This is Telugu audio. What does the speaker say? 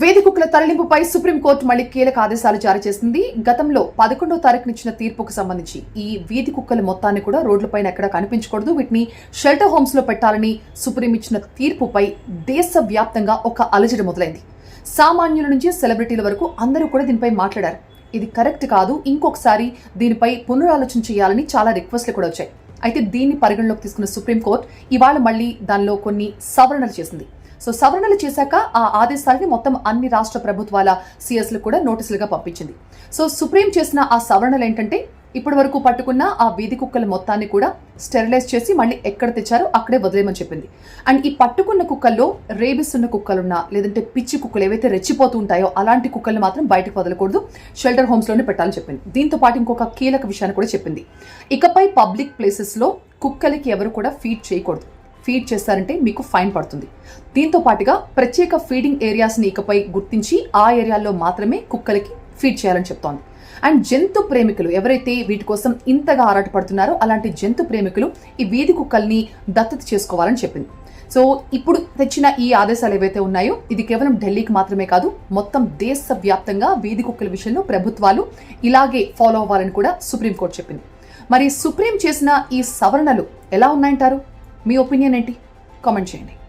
వేది కుక్కల తరలింపుపై సుప్రీంకోర్టు మళ్ళీ కీలక ఆదేశాలు జారీ చేసింది. గతంలో పదకొండో తారీఖునిచ్చిన తీర్పుకు సంబంధించి ఈ వీధి కుక్కల మొత్తాన్ని కూడా రోడ్లపైన ఎక్కడా కనిపించకూడదు. వీటిని షెల్టర్ హోమ్స్లో పెట్టాలని సుప్రీం ఇచ్చిన తీర్పుపై దేశవ్యాప్తంగా ఒక అలజడి మొదలైంది. సామాన్యుల నుంచి సెలబ్రిటీల వరకు అందరూ కూడా దీనిపై మాట్లాడారు. ఇది కరెక్ట్ కాదు. ఇంకొకసారి దీనిపై పునరాలోచన చేయాలని చాలా రిక్వెస్ట్లు కూడా వచ్చాయి. అయితే దీన్ని పరిగణలోకి తీసుకున్న సుప్రీంకోర్టు ఇవాళ మళ్ళీ దానిలో కొన్ని సవరణలు చేసింది. సో సవరణలు చేశాక ఆ ఆదేశాలని మొత్తం అన్ని రాష్ట్ర ప్రభుత్వాల సిఎస్లు కూడా నోటీసులుగా పంపించింది. సో సుప్రీం చేసిన ఆ సవరణలు ఏంటంటే ఇప్పటి వరకు పట్టుకున్న ఆ వీధి కుక్కల మొత్తాన్ని కూడా స్టెరిలైజ్ చేసి మళ్ళీ ఎక్కడ తెచ్చారో అక్కడే వదిలేయమని చెప్పింది. అండ్ ఈ పట్టుకున్న కుక్కల్లో రేబిస్ ఉన్న కుక్కలున్నా లేదంటే పిచ్చి కుక్కలు ఏవైతే రెచ్చిపోతూ ఉంటాయో అలాంటి కుక్కల్ని మాత్రం బయటకు వదలకూడదు. షెల్టర్ హోమ్స్లోనే పెట్టాలని చెప్పింది. దీంతో పాటు ఇంకొక కీలక విషయాన్ని కూడా చెప్పింది. ఇకపై పబ్లిక్ ప్లేసెస్లో కుక్కలకి ఎవరు కూడా ఫీడ్ చేయకూడదు. ఫీడ్ చేస్తారంటే మీకు ఫైన్ పడుతుంది. దీంతో పాటుగా ప్రత్యేక ఫీడింగ్ ఏరియాస్ని ఇకపై గుర్తించి ఆ ఏరియాల్లో మాత్రమే కుక్కలకి ఫీడ్ చేయాలని చెప్తోంది. అండ్ జంతు ప్రేమికులు ఎవరైతే వీటి కోసం ఇంతగా ఆరాటపడుతున్నారో అలాంటి జంతు ప్రేమికులు ఈ వీధి కుక్కల్ని దత్తత చేసుకోవాలని చెప్పింది. సో ఇప్పుడు తెచ్చిన ఈ ఆదేశాలు ఏవైతే ఉన్నాయో ఇది కేవలం ఢిల్లీకి మాత్రమే కాదు మొత్తం దేశవ్యాప్తంగా వీధి కుక్కల విషయంలో ప్రభుత్వాలు ఇలాగే ఫాలో అవ్వాలని కూడా సుప్రీంకోర్టు చెప్పింది. మరి సుప్రీం చేసిన ఈ సవరణలు ఎలా ఉన్నాయంటారు? మీ ఒపీనియన్ ఏంటి? కామెంట్ చేయండి.